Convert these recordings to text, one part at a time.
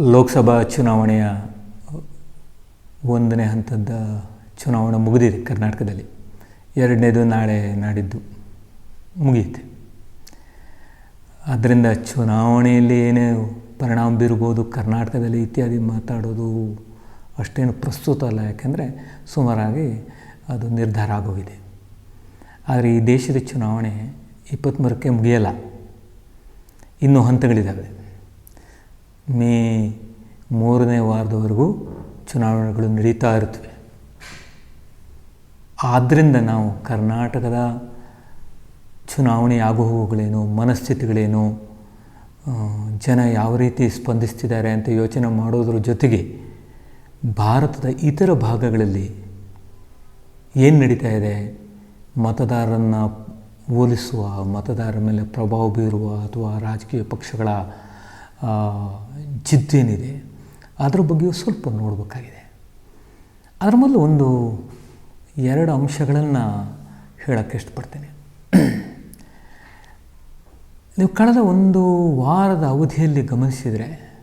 ಲೋಕಸಭಾ ಚುನಾವಣೆಯ ಒಂದನೇ ಹಂತದ ಚುನಾವಣೆ ಮುಗಿದಿದೆ ಕರ್ನಾಟಕದಲ್ಲಿ. ಎರಡನೇದು ನಾಳೆ ನಾಡಿದ್ದು ಮುಗಿಯುತ್ತೆ. ಆದ್ದರಿಂದ ಚುನಾವಣೆಯಲ್ಲಿ ಏನೇ ಪರಿಣಾಮ ಬೀರ್ಬೋದು ಕರ್ನಾಟಕದಲ್ಲಿ ಇತ್ಯಾದಿ ಮಾತಾಡೋದು ಅಷ್ಟೇನು ಪ್ರಸ್ತುತ ಅಲ್ಲ. ಯಾಕೆಂದರೆ ಸುಮಾರಾಗಿ ಅದು ನಿರ್ಧಾರ ಆಗೋಗಿದೆ. ಆದರೆ ಈ ದೇಶದ ಚುನಾವಣೆ ಇಪ್ಪತ್ತ್ಮೂರಕ್ಕೆ ಮುಗಿಯಲ್ಲ. ಇನ್ನೂ ಹಂತಗಳಿದ್ದಾವೆ. ಮೇ ಮೂರನೇ ವಾರದವರೆಗೂ ಚುನಾವಣೆಗಳು ನಡೀತಾ ಇರುತ್ತವೆ. ಆದ್ದರಿಂದ ನಾವು ಕರ್ನಾಟಕದ ಚುನಾವಣೆ ಆಗುಹೋಗುಗಳೇನು ಮನಸ್ಥಿತಿಗಳೇನು ಜನ ಯಾವ ರೀತಿ ಸ್ಪಂದಿಸ್ತಿದ್ದಾರೆ ಅಂತ ಯೋಚನೆ ಮಾಡೋದ್ರ ಜೊತೆಗೆ ಭಾರತದ ಇತರ ಭಾಗಗಳಲ್ಲಿ ಏನು ನಡೀತಾ ಇದೆ? ಮತದಾರರನ್ನು ಹೋಲಿಸುವ, ಮತದಾರರ ಮೇಲೆ ಪ್ರಭಾವ ಬೀರುವ ಅಥವಾ ರಾಜಕೀಯ ಪಕ್ಷಗಳ ಜಿದ್ದೇನಿದೆ ಅದರ ಬಗ್ಗೆಯೂ ಸ್ವಲ್ಪ ನೋಡಬೇಕಾಗಿದೆ. ಅದರ ಮೊದಲು ಒಂದು ಎರಡು ಅಂಶಗಳನ್ನು ಹೇಳೋಕ್ಕೆ ಇಷ್ಟಪಡ್ತೇನೆ. ನೀವು ಕಳೆದ ಒಂದು ವಾರದ ಅವಧಿಯಲ್ಲಿ ಗಮನಿಸಿದರೆ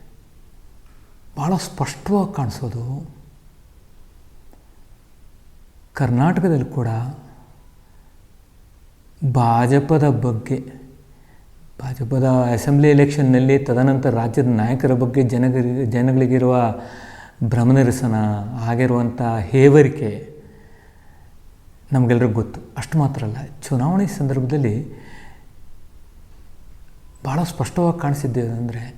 ಭಾಳ ಸ್ಪಷ್ಟವಾಗಿ ಕಾಣಿಸೋದು ಕರ್ನಾಟಕದಲ್ಲಿ ಕೂಡ ಭಾಜಪದ ಬಗ್ಗೆ. ಭಾಜಪದ ಅಸೆಂಬ್ಲಿ ಎಲೆಕ್ಷನ್ನಲ್ಲಿ ತದನಂತರ ರಾಜ್ಯದ ನಾಯಕರ ಬಗ್ಗೆ ಜನಗರಿಗೆ ಜನಗಳಿಗಿರುವ ಭ್ರಮನಿರಸನ ಆಗಿರುವಂಥ ಹೇವರಿಕೆ ನಮಗೆಲ್ಲರಿಗೂ ಗೊತ್ತು. ಅಷ್ಟು ಮಾತ್ರ ಅಲ್ಲ, ಚುನಾವಣೆ ಸಂದರ್ಭದಲ್ಲಿ ಭಾಳ ಸ್ಪಷ್ಟವಾಗಿ ಕಾಣಿಸಿದ್ದೇನೆಂದರೆ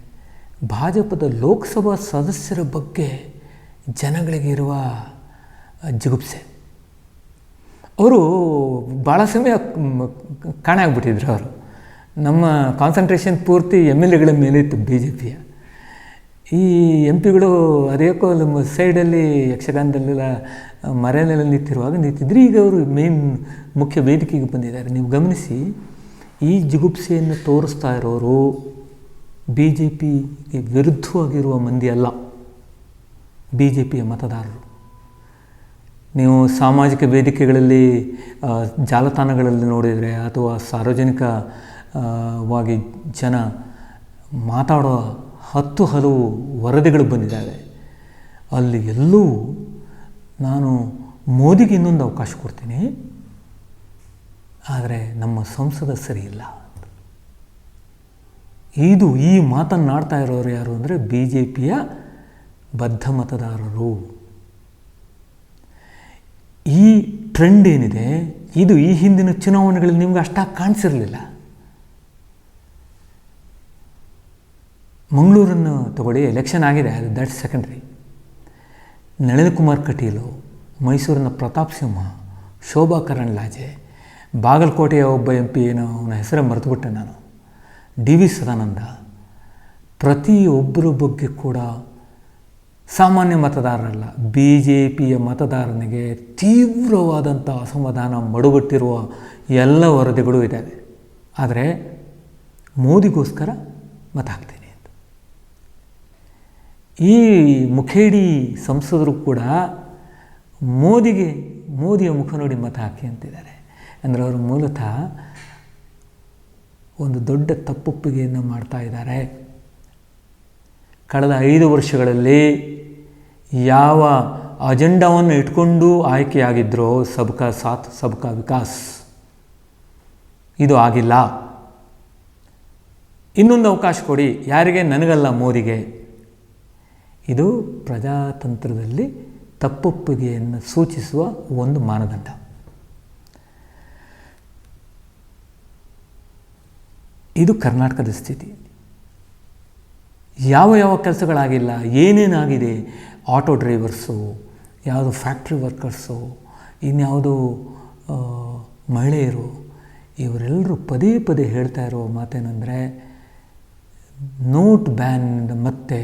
ಭಾಜಪದ ಲೋಕಸಭಾ ಸದಸ್ಯರ ಬಗ್ಗೆ ಜನಗಳಿಗಿರುವ ಜಿಗುಪ್ಸೆ. ಅವರು ಭಾಳ ಸಮಯ ಕಾಣೆ ಆಗ್ಬಿಟ್ಟಿದ್ರು ಅವರು. ನಮ್ಮ ಕಾನ್ಸಂಟ್ರೇಷನ್ ಪೂರ್ತಿ ಎಂ ಎಲ್ ಎಗಳ ಮೇಲೆ ಇತ್ತು ಬಿ ಜೆ ಪಿಯ ಈ ಎಂ ಪಿಗಳು ಅದೇಕೋ ನಮ್ಮ ಸೈಡಲ್ಲಿ ಯಕ್ಷಗಾನದಲ್ಲೆಲ್ಲ ಮರೆಯಲ್ಲೆಲ್ಲ ನಿಂತಿರುವಾಗ ನಿಂತಿದ್ರೆ, ಈಗ ಅವರು ಮೇನ್ ಮುಖ್ಯ ವೇದಿಕೆಗೆ ಬಂದಿದ್ದಾರೆ. ನೀವು ಗಮನಿಸಿ, ಈ ಜಿಗುಪ್ಸೆಯನ್ನು ತೋರಿಸ್ತಾ ಇರೋರು ಬಿ ಜೆ ಪಿಗೆ ವಿರುದ್ಧವಾಗಿರುವ ಮಂದಿ ಅಲ್ಲ ಬಿ ಜೆ ಪಿಯ ಮತದಾರರು. ನೀವು ಸಾಮಾಜಿಕ ವೇದಿಕೆಗಳಲ್ಲಿ ಜಾಲತಾಣಗಳಲ್ಲಿ ನೋಡಿದರೆ ಅಥವಾ ಸಾರ್ವಜನಿಕ ವಾಗಿ ಜನ ಮಾತಾಡೋ ಹತ್ತು ಹಲವು ವರದಿಗಳು ಬಂದಿದ್ದಾವೆ. ಅಲ್ಲಿ ಎಲ್ಲೂ ನಾನು ಮೋದಿಗೆ ಇನ್ನೊಂದು ಅವಕಾಶ ಕೊಡ್ತೀನಿ. ಆದರೆ ನಮ್ಮ ಸಂಸದ ಸರಿಯಿಲ್ಲ ಇದು ಈ ಮಾತನ್ನಾಡ್ತಾ ಇರೋರು ಯಾರು ಅಂದರೆ ಬಿ ಜೆ ಪಿಯ ಬದ್ಧ ಮತದಾರರು. ಈ ಟ್ರೆಂಡ್ ಏನಿದೆ, ಇದು ಈ ಹಿಂದಿನ ಚುನಾವಣೆಗಳಲ್ಲಿ ನಿಮ್ಗೆ ಅಷ್ಟಾಗಿ ಕಾಣಿಸಿರಲಿಲ್ಲ. ಮಂಗಳೂರನ್ನು ತಗೊಳ್ಳಿ ಎಲೆಕ್ಷನ್ ಆಗಿದೆ, ಅದು ದಟ್ ಸೆಕೆಂಡ್ರಿ ನಳಿನ್ ಕುಮಾರ್ ಕಟೀಲು, ಮೈಸೂರಿನ ಪ್ರತಾಪ್ ಸಿಂಹ, ಶೋಭಾ ಲಾಜೆ, ಬಾಗಲಕೋಟೆಯ ಒಬ್ಬ ಎಂ ಪಿ ಏನೋ, ಅವನ ಹೆಸರೇ ಮರೆತುಬಿಟ್ಟೆ ನಾನು. ಡಿ ವಿ ಸದಾನಂದ, ಪ್ರತಿಯೊಬ್ಬರ ಬಗ್ಗೆ ಕೂಡ ಸಾಮಾನ್ಯ ಮತದಾರರಲ್ಲ ಬಿ ಜೆ ಪಿಯ ಮತದಾರನಿಗೆ ತೀವ್ರವಾದಂಥ ಅಸಮಾಧಾನ ಮಡುಗಟ್ಟಿರುವ ಎಲ್ಲ ವರದಿಗಳು ಇದ್ದಾವೆ. ಆದರೆ ಮೋದಿಗೋಸ್ಕರ ಮತ ಹಾಕ್ತೀನಿ ಅಂತ ಈ ಮುಖೇಡಿ ಸಂಸದರು ಕೂಡ ಮೋದಿಗೆ, ಮೋದಿಯ ಮುಖ ನೋಡಿ ಮತ ಹಾಕಿ ಅಂತಿದ್ದಾರೆ. ಅಂದರೆ ಅವರು ಮೂಲತಃ ಒಂದು ದೊಡ್ಡ ತಪ್ಪೊಪ್ಪಿಗೆಯನ್ನು ಮಾಡ್ತಾ ಇದ್ದಾರೆ. ಕಳೆದ ಐದು ವರ್ಷಗಳಲ್ಲಿ ಯಾವ ಅಜೆಂಡಾವನ್ನು ಇಟ್ಕೊಂಡು ಆಯ್ಕೆಯಾಗಿದ್ದರೋ ಸಬ್ಕಾ ಸಾಥ್, ಸಬ್ಕಾ ವಿಕಾಸ್, ಇದು ಆಗಿಲ್ಲ. ಇನ್ನೊಂದು ಅವಕಾಶ ಕೊಡಿ. ಯಾರಿಗೆ? ನನಗಲ್ಲ ಮೋದಿಗೆ. ಇದು ಪ್ರಜಾತಂತ್ರದಲ್ಲಿ ತಪ್ಪೊಪ್ಪಿಗೆಯನ್ನು ಸೂಚಿಸುವ ಒಂದು ಮಾನದಂಡ. ಇದು ಕರ್ನಾಟಕದ ಸ್ಥಿತಿ. ಯಾವ ಯಾವ ಕೆಲಸಗಳಾಗಿಲ್ಲ, ಏನೇನಾಗಿದೆ, ಆಟೋ ಡ್ರೈವರ್ಸು, ಯಾವುದು ಫ್ಯಾಕ್ಟ್ರಿ ವರ್ಕರ್ಸು, ಇನ್ಯಾವುದು ಮಹಿಳೆಯರು, ಇವರೆಲ್ಲರೂ ಪದೇ ಪದೇ ಹೇಳ್ತಾ ಇರೋ ಮಾತೇನೆಂದರೆ, ನೋಟ್ ಬ್ಯಾನ್ ಮತ್ತೆ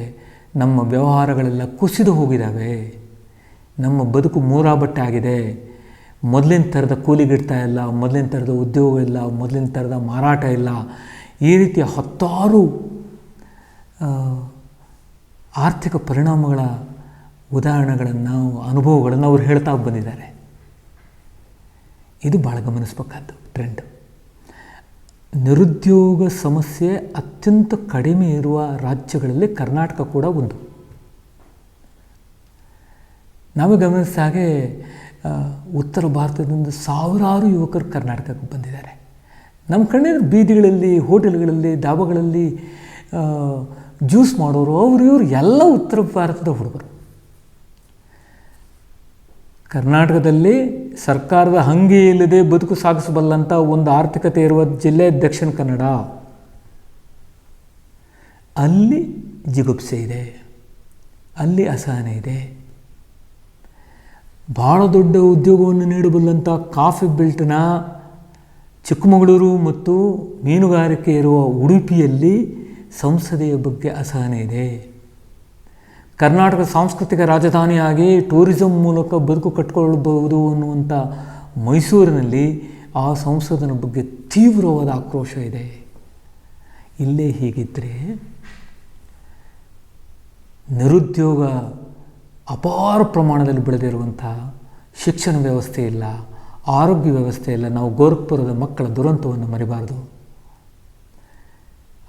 ನಮ್ಮ ವ್ಯವಹಾರಗಳೆಲ್ಲ ಕುಸಿದು ಹೋಗಿದ್ದಾವೆ ನಮ್ಮ ಬದುಕು ಮೂರಾಬಟ್ಟೆ ಆಗಿದೆ. ಮೊದಲಿನ ಥರದ ಕೂಲಿಗಿಡ್ತಾ ಇಲ್ಲ, ಮೊದಲಿನ ಥರದ ಉದ್ಯೋಗ ಇಲ್ಲ, ಮೊದಲಿನ ಥರದ ಮಾರಾಟ ಇಲ್ಲ. ಈ ರೀತಿಯ ಹತ್ತಾರು ಆರ್ಥಿಕ ಪರಿಣಾಮಗಳ ಉದಾಹರಣೆಗಳನ್ನು ಅನುಭವಗಳನ್ನು ಅವರು ಹೇಳ್ತಾ ಬಂದಿದ್ದಾರೆ. ಇದು ಭಾಳ ಗಮನಿಸ್ಬೇಕಾದ್ದು ಟ್ರೆಂಡ್ ನಿರುದ್ಯೋಗ ಸಮಸ್ಯೆ ಅತ್ಯಂತ ಕಡಿಮೆ ಇರುವ ರಾಜ್ಯಗಳಲ್ಲಿ ಕರ್ನಾಟಕ ಕೂಡ ಒಂದು. ನಾವು ಗಮನಿಸಿದ ಹಾಗೆ ಉತ್ತರ ಭಾರತದಿಂದ ಸಾವಿರಾರು ಯುವಕರು ಕರ್ನಾಟಕಕ್ಕೆ ಬಂದಿದ್ದಾರೆ. ನಮ್ಮ ಕಣ್ಣಿನ ಬೀದಿಗಳಲ್ಲಿ, ಹೋಟೆಲ್ಗಳಲ್ಲಿ, ಡಾಬಾಗಳಲ್ಲಿ ಜ್ಯೂಸ್ ಮಾಡೋರು, ಅವರು ಇವರು ಎಲ್ಲ ಉತ್ತರ ಭಾರತದ ಹುಡುಗರು. ಕರ್ನಾಟಕದಲ್ಲಿ ಸರ್ಕಾರದ ಹಂಗೆ ಇಲ್ಲದೆ ಬದುಕು ಸಾಗಿಸಬಲ್ಲಂಥ ಒಂದು ಆರ್ಥಿಕತೆ ಇರುವ ಜಿಲ್ಲೆ ದಕ್ಷಿಣ ಕನ್ನಡ. ಅಲ್ಲಿ ಜಿಗುಪ್ಸೆ ಇದೆ. ಅಲ್ಲಿ ಅಸಹನೆ ಇದೆ. ಭಾಳ ದೊಡ್ಡ ಉದ್ಯೋಗವನ್ನು ನೀಡಬಲ್ಲಂಥ ಕಾಫಿ ಬೆಲ್ಟ್ನ ಚಿಕ್ಕಮಗಳೂರು ಮತ್ತು ಮೀನುಗಾರಿಕೆ ಇರುವ ಉಡುಪಿಯಲ್ಲಿ ಸಂಸದೆಯ ಬಗ್ಗೆ ಅಸಹನೆ ಇದೆ. ಕರ್ನಾಟಕ ಸಾಂಸ್ಕೃತಿಕ ರಾಜಧಾನಿಯಾಗಿ ಟೂರಿಸಂ ಮೂಲಕ ಬದುಕು ಕಟ್ಟಿಕೊಳ್ಳಬಹುದು ಅನ್ನುವಂಥ ಮೈಸೂರಿನಲ್ಲಿ ಆ ಸಂಸದನ ಬಗ್ಗೆ ತೀವ್ರವಾದ ಆಕ್ರೋಶ ಇದೆ. ಇಲ್ಲೇ ಹೀಗಿದ್ದರೆ ನಿರುದ್ಯೋಗ ಅಪಾರ ಪ್ರಮಾಣದಲ್ಲಿ ಬೆಳೆದಿರುವಂಥ ಶಿಕ್ಷಣ ವ್ಯವಸ್ಥೆ ಇಲ್ಲ, ಆರೋಗ್ಯ ವ್ಯವಸ್ಥೆ ಇಲ್ಲ, ನಾವು ಗೋರಖ್ಪುರದ ಮಕ್ಕಳ ದುರಂತವನ್ನು ಮರಿಬಾರದು.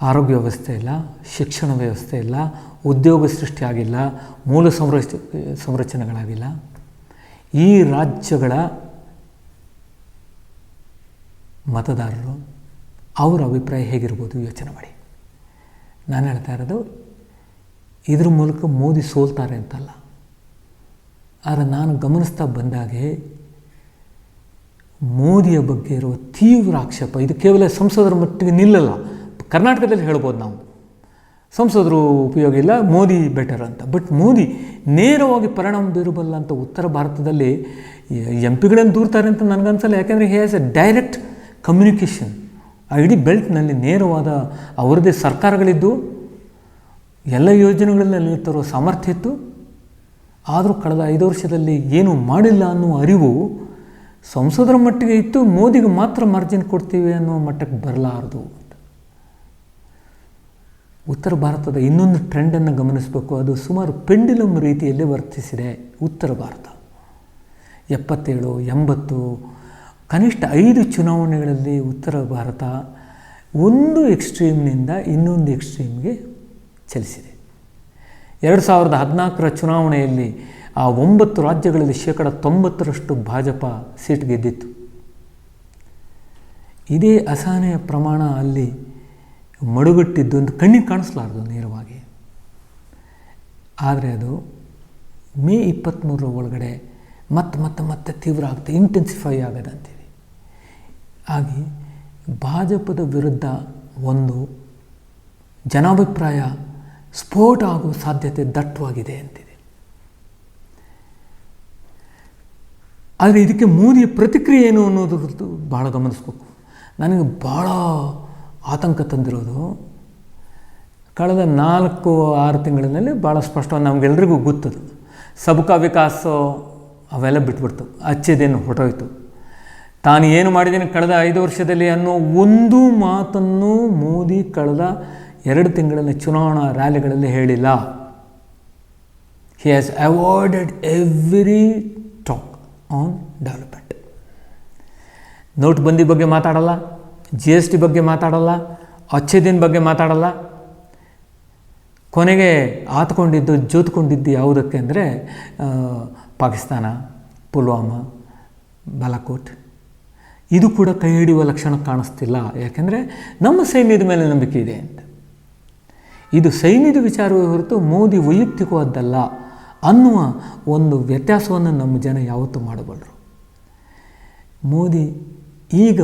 ಆರೋಗ್ಯ ವ್ಯವಸ್ಥೆ ಇಲ್ಲ, ಶಿಕ್ಷಣ ವ್ಯವಸ್ಥೆ ಇಲ್ಲ, ಉದ್ಯೋಗ ಸೃಷ್ಟಿಯಾಗಿಲ್ಲ ಮೂಲ ಸಂರಚ, ಸಂರಚನೆಗಳಾಗಿಲ್ಲ. ಈ ರಾಜ್ಯಗಳ ಮತದಾರರು ಅವರ ಅಭಿಪ್ರಾಯ ಹೇಗಿರ್ಬೋದು ಯೋಚನೆ ಮಾಡಿ. ನಾನು ಹೇಳ್ತಾ ಇರೋದು, ಇದ್ರ ಮೂಲಕ ಮೋದಿ ಸೋಲ್ತಾರೆ ಅಂತಲ್ಲ. ಆದರೆ ನಾನು ಗಮನಿಸ್ತಾ ಬಂದಾಗೆ ಮೋದಿಯ ಬಗ್ಗೆ ಇರುವ ತೀವ್ರ ಆಕ್ಷೇಪ, ಇದು ಕೇವಲ ಸಂಸದರ ಮಟ್ಟಿಗೆ ನಿಲ್ಲಲ್ಲ ಕರ್ನಾಟಕದಲ್ಲಿ ಹೇಳ್ಬೋದು ನಾವು. ಸಂಸದರು ಉಪಯೋಗ ಇಲ್ಲ, ಮೋದಿ ಬೆಟರ್ ಅಂತ. ಬಟ್ ಮೋದಿ ನೇರವಾಗಿ ಪರಿಣಾಮ ಬೀರಬಲ್ಲ ಅಂತ ಉತ್ತರ ಭಾರತದಲ್ಲಿ ಎಂ ಪಿಗಳನ್ನು ದೂರ್ತಾರೆ ಅಂತ ನನಗನ್ಸಲ್ಲ. ಯಾಕೆಂದರೆ he has a direct communication ಆ ಇಡೀ ಬೆಲ್ಟ್ನಲ್ಲಿ ನೇರವಾದ ಅವರದೇ ಸರ್ಕಾರಗಳಿದ್ದು, ಎಲ್ಲ ಯೋಜನೆಗಳಲ್ಲಿ ತರುವ ಸಾಮರ್ಥ್ಯ ಇತ್ತು. ಆದರೂ ಕಳೆದ ಐದು ವರ್ಷದಲ್ಲಿ ಏನು ಮಾಡಿಲ್ಲ ಅನ್ನುವ ಅರಿವು ಸಂಸದರ ಮಟ್ಟಿಗೆ ಇತ್ತು. ಮೋದಿಗೆ ಮಾತ್ರ ಮಾರ್ಜಿನ್ ಕೊಡ್ತೀವಿ ಅನ್ನೋ ಮಟ್ಟಕ್ಕೆ ಬರಲಾರದು. ಉತ್ತರ ಭಾರತದ ಇನ್ನೊಂದು ಟ್ರೆಂಡನ್ನು ಗಮನಿಸಬೇಕು. ಅದು ಸುಮಾರು ಪೆಂಡಿಲಮ್ ರೀತಿಯಲ್ಲಿ ವರ್ತಿಸಿದೆ ಉತ್ತರ ಭಾರತ. ಎಪ್ಪತ್ತೇಳು, ಎಂಬತ್ತು, ಕನಿಷ್ಠ ಐದು ಚುನಾವಣೆಗಳಲ್ಲಿ ಉತ್ತರ ಭಾರತ ಒಂದು ಎಕ್ಸ್ಟ್ರೀಮ್ನಿಂದ ಇನ್ನೊಂದು ಎಕ್ಸ್ಟ್ರೀಮ್ಗೆ ಚಲಿಸಿದೆ. ಎರಡು ಸಾವಿರದ ಹದಿನಾಲ್ಕರ ಚುನಾವಣೆಯಲ್ಲಿ ಆ ಒಂಬತ್ತು ರಾಜ್ಯಗಳಲ್ಲಿ ಶೇಕಡ ತೊಂಬತ್ತರಷ್ಟು ಭಾಜಪ ಸೀಟ್ ಗೆದ್ದಿತ್ತು. ಇದೇ ಅಸಹನೆಯ ಪ್ರಮಾಣ ಅಲ್ಲಿ ಮಡುಗಟ್ಟಿದ್ದು ಅಂತ ಕಣ್ಣಿಗೆ ಕಾಣಿಸ್ಲಾರ್ದು ನೇರವಾಗಿ. ಆದರೆ ಅದು ಮೇ ಇಪ್ಪತ್ತ್ಮೂರರ ಒಳಗಡೆ ಮತ್ತೆ ಮತ್ತೆ ಮತ್ತೆ ತೀವ್ರ ಆಗುತ್ತೆ ಇಂಟೆನ್ಸಿಫೈ ಆಗದಂತೀವಿ ಹಾಗೆ ಭಾಜಪದ ವಿರುದ್ಧ ಒಂದು ಜನಾಭಿಪ್ರಾಯ ಸ್ಫೋಟ ಆಗುವ ಸಾಧ್ಯತೆ ದಟ್ಟವಾಗಿದೆ ಅಂತಿದೆ ಆದರೆ ಇದಕ್ಕೆ ಮೋದಿಯ ಪ್ರತಿಕ್ರಿಯೆ ಏನು ಅನ್ನೋದ್ರದ್ದು ಭಾಳ ಗಮನಿಸ್ಬೇಕು. ನನಗೆ ಭಾಳ ಆತಂಕ ತಂದಿರೋದು. ಕಳೆದ ನಾಲ್ಕು, ಆರು ತಿಂಗಳಿನಲ್ಲಿ ಭಾಳ ಸ್ಪಷ್ಟವಾಗಿ ನಮಗೆಲ್ರಿಗೂ ಗೊತ್ತದು. ಸಬ್ಕಾ ವಿಕಾಸ ಅವೆಲ್ಲ ಬಿಟ್ಬಿಡ್ತು. ಅಚ್ಚೇದೇನು ಹೊರಟೋಯ್ತು. ತಾನು ಏನು ಮಾಡಿದ್ದೀನಿ ಕಳೆದ ಐದು ವರ್ಷದಲ್ಲಿ ಅನ್ನೋ ಒಂದು ಮಾತನ್ನು ಮೋದಿ ಕಳೆದ ಎರಡು ತಿಂಗಳಲ್ಲಿ ಚುನಾವಣಾ ರ್ಯಾಲಿಗಳಲ್ಲಿ ಹೇಳಿಲ್ಲ. He has avoided every talk on development notebandi ಬಗ್ಗೆ ಮಾತಾಡಲ್ಲ? ಜಿ ಎಸ್ ಟಿ ಬಗ್ಗೆ ಮಾತಾಡಲ್ಲ, ಅಚ್ಚೇದಿನ ಬಗ್ಗೆ ಮಾತಾಡಲ್ಲ. ಕೊನೆಗೆ ಆತ್ಕೊಂಡಿದ್ದು, ಜೋತ್ಕೊಂಡಿದ್ದು ಯಾವುದಕ್ಕೆ ಅಂದರೆ ಪಾಕಿಸ್ತಾನ, ಪುಲ್ವಾಮಾ, ಬಾಲಾಕೋಟ್. ಇದು ಕೂಡ ಕೈ ಹಿಡಿಯುವ ಲಕ್ಷಣ ಕಾಣಿಸ್ತಿಲ್ಲ. ಯಾಕೆಂದರೆ ನಮ್ಮ ಸೈನ್ಯದ ಮೇಲೆ ನಂಬಿಕೆ ಇದೆ ಅಂತ. ಇದು ಸೈನ್ಯದ ವಿಚಾರವೇ ಹೊರತು ಮೋದಿ ವೈಯಕ್ತಿಕವಾದ್ದಲ್ಲ ಅನ್ನುವ ಒಂದು ವ್ಯತ್ಯಾಸವನ್ನು ನಮ್ಮ ಜನ ಯಾವತ್ತೂ ಮಾಡಬಲ್ಲರು. ಮೋದಿ ಈಗ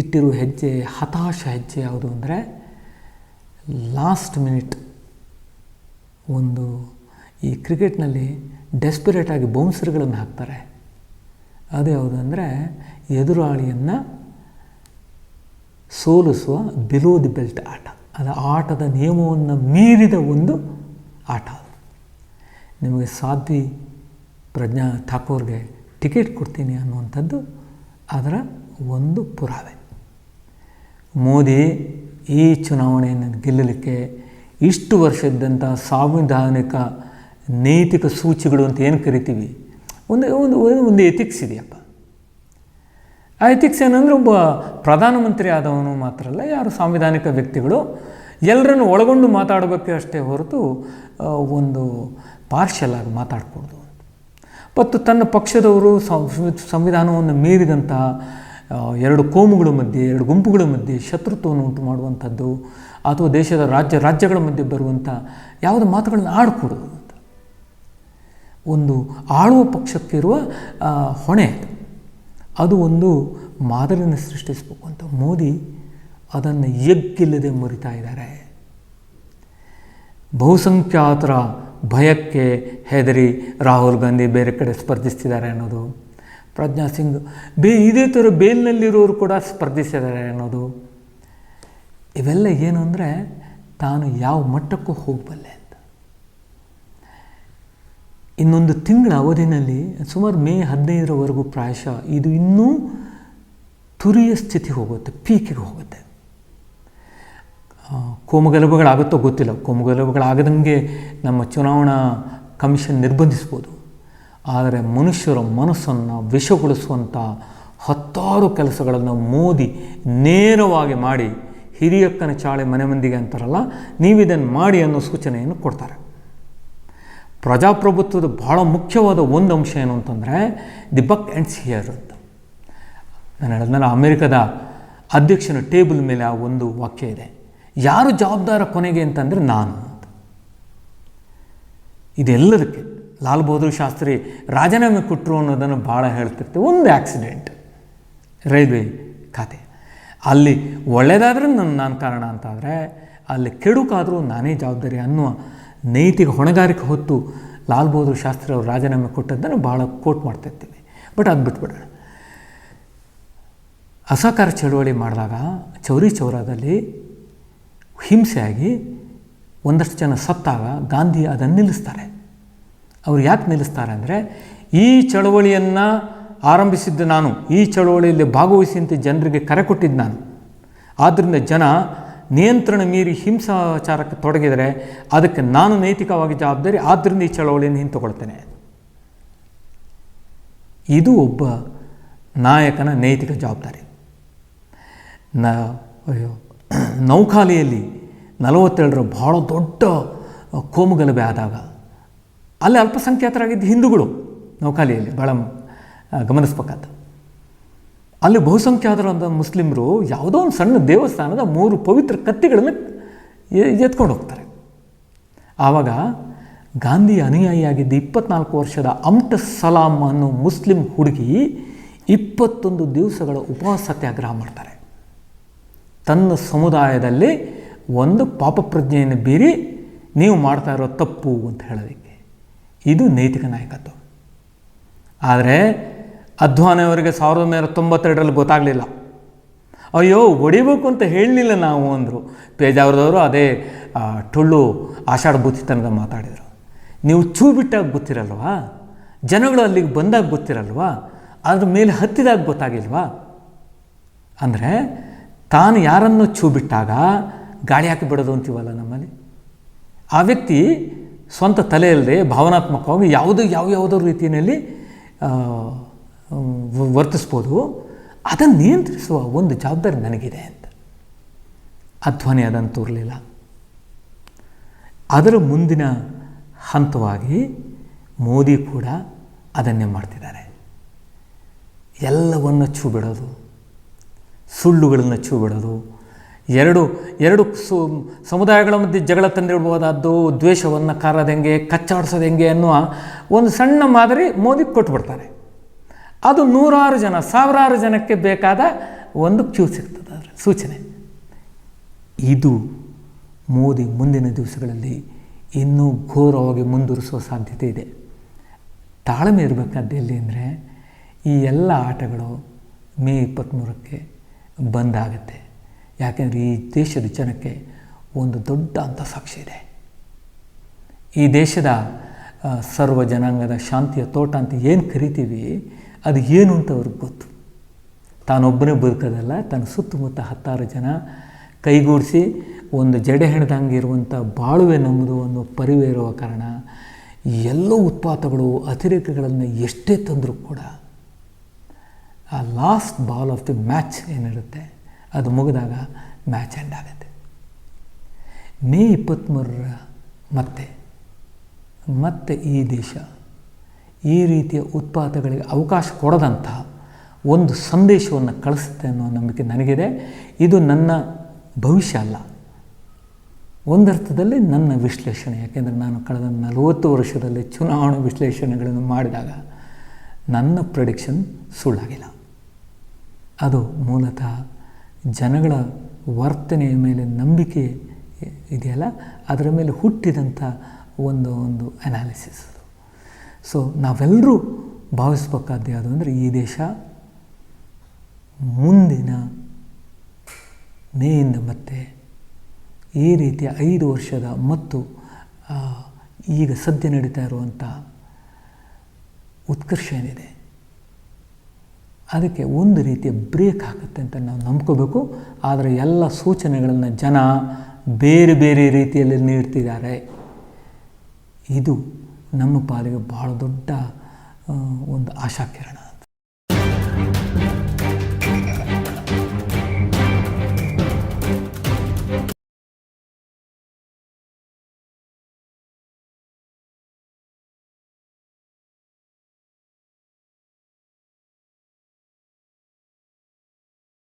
ಇಟ್ಟಿರುವ ಹೆಜ್ಜೆ, ಹತಾಶ ಹೆಜ್ಜೆ ಯಾವುದು ಅಂದರೆ ಲಾಸ್ಟ್ ಮಿನಿಟ್ ಒಂದು ಈ ಕ್ರಿಕೆಟ್ನಲ್ಲಿ ಡೆಸ್ಪಿರೇಟಾಗಿ ಬೌನ್ಸರ್ಗಳನ್ನು ಹಾಕ್ತಾರೆ. ಅದು ಯಾವುದು ಅಂದರೆ ಎದುರಾಳಿಯನ್ನು ಸೋಲಿಸುವ ಬಿಲೋ ದಿ ಬೆಲ್ಟ್ ಆಟ. ಅದು ಆಟದ ನಿಯಮವನ್ನು ಮೀರಿದ ಒಂದು ಆಟ ನಿಮಗೆ ಸಾಧ್ವಿ ಪ್ರಜ್ಞಾ ಠಾಕೂರ್ಗೆ ಟಿಕೆಟ್ ಕೊಡ್ತೀನಿ ಅನ್ನುವಂಥದ್ದು ಅದರ ಒಂದು ಪುರಾವೆ. ಮೋದಿ ಈ ಚುನಾವಣೆಯನ್ನು ಗೆಲ್ಲಲಿಕ್ಕೆ ಇಷ್ಟು ವರ್ಷದ್ದಂಥ ಸಾಂವಿಧಾನಿಕ ನೈತಿಕ ಸೂಚಿಗಳು ಅಂತ ಏನು ಕರಿತೀವಿ? ಒಂದು ಒಂದು ಒಂದು ಎಥಿಕ್ಸ್ ಇದೆಯಪ್ಪ. ಆ ಎಥಿಕ್ಸ್ ಏನಂದರೆ ಒಬ್ಬ ಪ್ರಧಾನಮಂತ್ರಿ ಆದವನು ಮಾತ್ರ ಅಲ್ಲ ಯಾರು ಸಾಂವಿಧಾನಿಕ ವ್ಯಕ್ತಿಗಳು ಎಲ್ಲರನ್ನು ಒಳಗೊಂಡು ಮಾತಾಡಬೇಕು ಅಷ್ಟೇ ಹೊರತು ಒಂದು ಪಾರ್ಷಲ್ ಆಗಿ ಮಾತಾಡ್ಕೊಡ್ದು ಮತ್ತು ತನ್ನ ಪಕ್ಷದವರು ಸಂವಿಧಾನವನ್ನು ಮೀರಿದಂಥ ಆ, ಎರಡು ಕೋಮುಗಳ ಮಧ್ಯೆ, ಎರಡು ಗುಂಪುಗಳ ಮಧ್ಯೆ ಶತ್ರುತ್ವವನ್ನು ಉಂಟು ಮಾಡುವಂಥದ್ದು ಅಥವಾ ದೇಶದ ರಾಜ್ಯ, ರಾಜ್ಯಗಳ ಮಧ್ಯೆ ಬರುವಂಥ ಯಾವುದೇ ಮಾತುಗಳನ್ನು ಆಡ್ಕೊಡೋದು ಅಂತ. ಒಂದು ಆಳುವ ಪಕ್ಷಕ್ಕಿರುವ ಹೊಣೆ. ಅದು ಒಂದು ಮಾದರಿಯನ್ನು ಸೃಷ್ಟಿಸಬೇಕು ಅಂತ. ಮೋದಿ ಅದನ್ನು ಎಗ್ಗಿಲ್ಲದೆ ಮುರಿತಾ ಇದ್ದಾರೆ. ಬಹುಸಂಖ್ಯಾತರ ಭಯಕ್ಕೆ ಹೆದರಿ ರಾಹುಲ್ ಗಾಂಧಿ ಬೇರೆ ಕಡೆ ಸ್ಪರ್ಧಿಸ್ತಿದ್ದಾರೆ ಅನ್ನೋದು. ಪ್ರಜ್ಞಾ ಸಿಂಗ್, ಬೇ, ಇದೇ ಥರ ಬೇಲ್ನಲ್ಲಿರೋರು ಕೂಡ ಸ್ಪರ್ಧಿಸಿದ್ದಾರೆ ಅನ್ನೋದು. ಇವೆಲ್ಲ ಏನು ಅಂದರೆ ತಾನು ಯಾವ ಮಟ್ಟಕ್ಕೂ ಹೋಗಬಲ್ಲೆ ಅಂತ. ಇನ್ನೊಂದು ತಿಂಗಳ ಅವಧಿನಲ್ಲಿ ಸುಮಾರು ಮೇ ಹದಿನೈದರವರೆಗೂ ಪ್ರಾಯಶಃ ಇದು ಇನ್ನೂ ತುರಿಯ ಸ್ಥಿತಿ ಹೋಗುತ್ತೆ, ಪೀಕಿಗೆ ಹೋಗುತ್ತೆ. ಕೋಮಗಲಭೆಗಳಾಗುತ್ತೋ ಗೊತ್ತಿಲ್ಲ. ಕೋಮಗಲಭೆಗಳಾಗದಂಗೆ ನಮ್ಮ ಚುನಾವಣಾ ಕಮಿಷನ್ ನಿರ್ಬಂಧಿಸ್ಬೋದು. ಆದರೆ ಮನುಷ್ಯರ ಮನಸ್ಸನ್ನು ವಿಷಗೊಳಿಸುವಂಥ ಹತ್ತಾರು ಕೆಲಸಗಳನ್ನು ಮೋದಿ ನೇರವಾಗಿ ಮಾಡಿ ಹಿರಿಯಕ್ಕನ ಚಾಳೆ ಮನೆ ಮಂದಿಗೆ ಅಂತಾರಲ್ಲ ನೀವಿದನ್ನು ಮಾಡಿ ಅನ್ನೋ ಸೂಚನೆಯನ್ನು ಕೊಡ್ತಾರೆ. ಪ್ರಜಾಪ್ರಭುತ್ವದ ಬಹಳ ಮುಖ್ಯವಾದ ಒಂದು ಅಂಶ ಏನು ಅಂತಂದರೆ, ದಿ ಬಕ್ ಆ್ಯಂಡ್ಸ್ ಹಿಯರ್ ಅಂತ. ನಾನು ಹೇಳಿದ್ನಲ್ಲ, ಅಮೆರಿಕದ ಅಧ್ಯಕ್ಷನ ಟೇಬಲ್ ಮೇಲೆ ಆ ಒಂದು ವಾಕ್ಯ ಇದೆ. ಯಾರು ಜವಾಬ್ದಾರ ಕೊನೆಗೆ ಅಂತಂದರೆ ನಾನು ಅಂತ. ಇದೆಲ್ಲದಕ್ಕೆ ಲಾಲ್ ಬಹದ್ದೂರ್ ಶಾಸ್ತ್ರಿ ರಾಜೀನಾಮೆ ಕೊಟ್ಟರು ಅನ್ನೋದನ್ನು ಭಾಳ ಹೇಳ್ತಿರ್ತೀವಿ. ಒಂದು ಆಕ್ಸಿಡೆಂಟ್ ರೈಲ್ವೆ ಖಾತೆ. ಅಲ್ಲಿ ಒಳ್ಳೆಯದಾದ್ರೆ ನನ್ನ, ನಾನು ಕಾರಣ ಅಂತಾದರೆ, ಅಲ್ಲಿ ಕೆಡುಕಾದರೂ ನಾನೇ ಜವಾಬ್ದಾರಿ ಅನ್ನುವ ನೈತಿಕ ಹೊಣೆಗಾರಿಕೆ ಹೊತ್ತು ಲಾಲ್ ಬಹದ್ದೂರ್ ಶಾಸ್ತ್ರಿ ಅವರು ರಾಜೀನಾಮೆ ಕೊಟ್ಟದ್ದನ್ನು ಭಾಳ ಕೋಟ್ ಮಾಡ್ತಿರ್ತೀವಿ. ಬಟ್ ಅದು ಬಿಟ್ಬಿಡೋಣ. ಅಸಹಕಾರ ಚಳುವಳಿ ಮಾಡಿದಾಗ ಚೌರಿ ಚೌರಾದಲ್ಲಿ ಹಿಂಸೆಯಾಗಿ ಒಂದಷ್ಟು ಜನ ಸತ್ತಾಗ ಗಾಂಧಿ ಅದನ್ನು ನಿಲ್ಲಿಸ್ತಾರೆ. ಅವ್ರು ಯಾಕೆ ನಿಲ್ಲಿಸ್ತಾರೆ ಅಂದರೆ, ಈ ಚಳವಳಿಯನ್ನು ಆರಂಭಿಸಿದ್ದು ನಾನು, ಈ ಚಳವಳಿಯಲ್ಲಿ ಭಾಗವಹಿಸಿ ಅಂತ ಜನರಿಗೆ ಕರೆ ಕೊಟ್ಟಿದ್ದು ನಾನು. ಆದ್ದರಿಂದ ಜನ ನಿಯಂತ್ರಣ ಮೀರಿ ಹಿಂಸಾಚಾರಕ್ಕೆ ತೊಡಗಿದರೆ, ಅದಕ್ಕೆ ನಾನು ನೈತಿಕವಾಗಿ ಜವಾಬ್ದಾರಿ ಆದ್ದರಿಂದ ಈ ಚಳವಳಿಯನ್ನು ಹಿಂತಗೊಳ್ತೇನೆ. ಇದು ಒಬ್ಬ ನಾಯಕನ ನೈತಿಕ ಜವಾಬ್ದಾರಿ. ನ, ಅಯ್ಯೋ ನೌಖಾಲಿಯಲ್ಲಿ ನಲವತ್ತೇಳರ ಬಹಳ ದೊಡ್ಡ ಕೋಮುಗಲಭೆ ಆದಾಗ ಅಲ್ಲಿ ಅಲ್ಪಸಂಖ್ಯಾತರಾಗಿದ್ದ ಹಿಂದೂಗಳು, ನೌಕಾಲಿಯಲ್ಲಿ ಭಾಳ ಗಮನಿಸ್ಬೇಕಾದ. ಅಲ್ಲಿ ಬಹುಸಂಖ್ಯಾತರಾದ ಮುಸ್ಲಿಮರು ಯಾವುದೋ ಒಂದು ಸಣ್ಣ ದೇವಸ್ಥಾನದ ಮೂರು ಪವಿತ್ರ ಕತ್ತಿಗಳನ್ನು ಎತ್ಕೊಂಡು ಹೋಗ್ತಾರೆ. ಆವಾಗ ಗಾಂಧಿ ಅನುಯಾಯಿಯಾಗಿದ್ದ ಇಪ್ಪತ್ನಾಲ್ಕು ವರ್ಷದ ಅಮ್ಟ ಸಲಾಂ ಅನ್ನೋ ಮುಸ್ಲಿಂ ಹುಡುಗಿ ಇಪ್ಪತ್ತೊಂದು ದಿವಸಗಳ ಉಪವಾಸ ಸತ್ಯಾಗ್ರಹ ಮಾಡ್ತಾರೆ. ತನ್ನ ಸಮುದಾಯದಲ್ಲಿ ಒಂದು ಪಾಪ ಪ್ರಜ್ಞೆಯನ್ನು ಬೀರಿ ನೀವು ಮಾಡ್ತಾ ಇರೋ ತಪ್ಪು ಅಂತ ಹೇಳೋದಕ್ಕೆ. ಇದು ನೈತಿಕ ನಾಯಕತ್ವ. ಆದರೆ ಅಧ್ವಾನಿಯವರಿಗೆ ಸಾವಿರದ ಒಂಬೈನೂರ ತೊಂಬತ್ತೆರಡರಲ್ಲಿ ಗೊತ್ತಾಗಲಿಲ್ಲ. ಅಯ್ಯೋ, ಹೊಡಿಬೇಕು ಅಂತ ಹೇಳಲಿಲ್ಲ ನಾವು ಅಂದರು. ಪೇಜಾವರದವರು ಅದೇ ಟೊಳ್ಳು ಆಷಾಢ ಬುತ್ತಿತನದ ಮಾತಾಡಿದರು. ನೀವು ಚೂ ಬಿಟ್ಟಾಗ ಗೊತ್ತಿರಲ್ವಾ? ಜನಗಳು ಅಲ್ಲಿಗೆ ಬಂದಾಗ ಗೊತ್ತಿರಲ್ವಾ? ಅದ್ರ ಮೇಲೆ ಹತ್ತಿದಾಗ ಗೊತ್ತಾಗಿಲ್ವಾ? ಅಂದರೆ ತಾನು ಯಾರನ್ನು ಚೂ ಬಿಟ್ಟಾಗ ಗಾಳಿ ಹಾಕಿ ಬಿಡೋದು ಅಂತೀವಲ್ಲ ನಮ್ಮಲ್ಲಿ? ಆ ವ್ಯಕ್ತಿ ಸ್ವಂತ ತಲೆಯಲ್ಲದೆ ಭಾವನಾತ್ಮಕವಾಗಿ ಯಾವುದೋ ಯಾವ ಯಾವುದೋ ರೀತಿಯಲ್ಲಿ ವರ್ತಿಸ್ಬೋದು. ಅದನ್ನು ನಿಯಂತ್ರಿಸುವ ಒಂದು ಜವಾಬ್ದಾರಿ ನನಗಿದೆ ಅಂತ. ಅಧ್ವನಿ ಅದನ್ನು ತೋರಲಿಲ್ಲ ಅದರ ಮುಂದಿನ ಹಂತವಾಗಿ ಮೋದಿ ಕೂಡ ಅದನ್ನೇ ಮಾಡ್ತಿದ್ದಾರೆ. ಎಲ್ಲವನ್ನು ಚೂ ಬಿಡೋದು ಸುಳ್ಳುಗಳನ್ನು ಚೂ ಬಿಡೋದು ಎರಡು ಎರಡು ಸು, ಸಮುದಾಯಗಳ ಮಧ್ಯೆ ಜಗಳ ತಂದಿಡ್ಬೋದಾದ್ದು ದ್ವೇಷವನ್ನು ಕಾರೋದು ಹೆಂಗೆ, ಕಚ್ಚಾಡಿಸೋದು ಹೆಂಗೆ ಅನ್ನುವ ಒಂದು ಸಣ್ಣ ಮಾದರಿ ಮೋದಿ ಕೊಟ್ಬಿಡ್ತಾರೆ. ಅದು ನೂರಾರು ಜನ, ಸಾವಿರಾರು ಜನಕ್ಕೆ ಬೇಕಾದ ಒಂದು ಕ್ಯೂ ಸಿಗ್ತದೆ ಅದರ ಸೂಚನೆ. ಇದು ಮೋದಿ ಮುಂದಿನ ದಿವಸಗಳಲ್ಲಿ ಇನ್ನೂ ಘೋರವಾಗಿ ಮುಂದುವರಿಸುವ ಸಾಧ್ಯತೆ ಇದೆ. ತಾಳ್ಮೆ ಇರಬೇಕಾದ ಎಲ್ಲಿ ಅಂದರೆ, ಈ ಎಲ್ಲ ಆಟಗಳು ಮೇ ಇಪ್ಪತ್ತ್ಮೂರಕ್ಕೆ ಬಂದಾಗುತ್ತೆ ಯಾಕೆಂದರೆ ಈ ದೇಶದ ಜನಕ್ಕೆ ಒಂದು ದೊಡ್ಡ ಅಂತ ಸಾಕ್ಷಿ ಇದೆ. ಈ ದೇಶದ ಸರ್ವ ಜನಾಂಗದ ಶಾಂತಿಯ ತೋಟ ಅಂತ ಏನು ಕರಿತೀವಿ, ಅದು ಏನು ಅಂತ ಅವ್ರಿಗೆ ಗೊತ್ತು. ತಾನೊಬ್ಬನೇ ಬದುಕೋದಲ್ಲ ತನ್ನ ಸುತ್ತಮುತ್ತ ಹತ್ತಾರು ಜನ ಕೈಗೂಡಿಸಿ ಒಂದು ಜಡೆ ಹೆಣದಂಗೆ ಇರುವಂಥ ಬಾಳುವೆ ನಮ್ಮದು ಅನ್ನೋ ಪರಿವೆ ಇರುವ ಕಾರಣ ಎಲ್ಲ ಉತ್ಪಾತಗಳು, ಅತಿರೇಕಗಳನ್ನು ಎಷ್ಟೇ ತಂದರೂ ಕೂಡ ಆ last ball of the match ಏನಿರುತ್ತೆ ಅದು ಮುಗಿದಾಗ ಮ್ಯಾಚ್ ಎಂಡ್ ಆಗುತ್ತೆ. ಮೇ ಇಪ್ಪತ್ತ್ಮೂರರ ಮತ್ತೆ ಮತ್ತೆ ಈ ದೇಶ ಈ ರೀತಿಯ ಉತ್ಪಾದಗಳಿಗೆ ಅವಕಾಶ ಕೊಡದಂತಹ ಒಂದು ಸಂದೇಶವನ್ನು ಕಳಿಸುತ್ತೆ ಅನ್ನೋ ನಂಬಿಕೆ ನನಗಿದೆ. ಇದು ನನ್ನ ಭವಿಷ್ಯ ಅಲ್ಲ. ಒಂದರ್ಥದಲ್ಲಿ ನನ್ನ ವಿಶ್ಲೇಷಣೆ, ಯಾಕೆಂದರೆ ನಾನು ಕಳೆದ ನಲವತ್ತು ವರ್ಷದಲ್ಲಿ ಚುನಾವಣಾ ವಿಶ್ಲೇಷಣೆಗಳನ್ನು ಮಾಡಿದಾಗ ನನ್ನ ಪ್ರಿಡಿಕ್ಷನ್ ಸುಳ್ಳಾಗಿಲ್ಲ. ಅದು ಮೂಲತಃ ಜನಗಳ ವರ್ತನೆಯ ಮೇಲೆ ನಂಬಿಕೆ ಇದೆಯಲ್ಲ? ಅದರ ಮೇಲೆ ಹುಟ್ಟಿದಂಥ ಒಂದು ಒಂದು ಅನಾಲಿಸಿಸ್ ಅದು. ಸೊ ನಾವೆಲ್ಲರೂ ಭಾವಿಸ್ಬೇಕಾದ್ದು ಯಾವುದು ಅಂದರೆ ಈ ದೇಶ ಮುಂದಿನ ಮೇಯಿಂದ ಮತ್ತೆ ಈ ರೀತಿಯ ಐದು ವರ್ಷದ ಮತ್ತು ಈಗ ಸದ್ಯ ನಡೀತಾ ಇರುವಂಥ ಉತ್ಕರ್ಷ ಏನಿದೆ? ಅದಕ್ಕೆ ಒಂದು ರೀತಿಯ ಬ್ರೇಕ್ ಆಗುತ್ತೆ ಅಂತ ನಾವು ನಂಬ್ಕೋಬೇಕು. ಆದರೆ ಎಲ್ಲ ಸೂಚನೆಗಳನ್ನು ಜನ ಬೇರೆ ಬೇರೆ ರೀತಿಯಲ್ಲಿ ನೀಡ್ತಿದ್ದಾರೆ. ಇದು ನಮ್ಮ ಪಾಲಿಗೆ ಬಹಳ ದೊಡ್ಡ ಒಂದು ಆಶಾಕಿರಣ.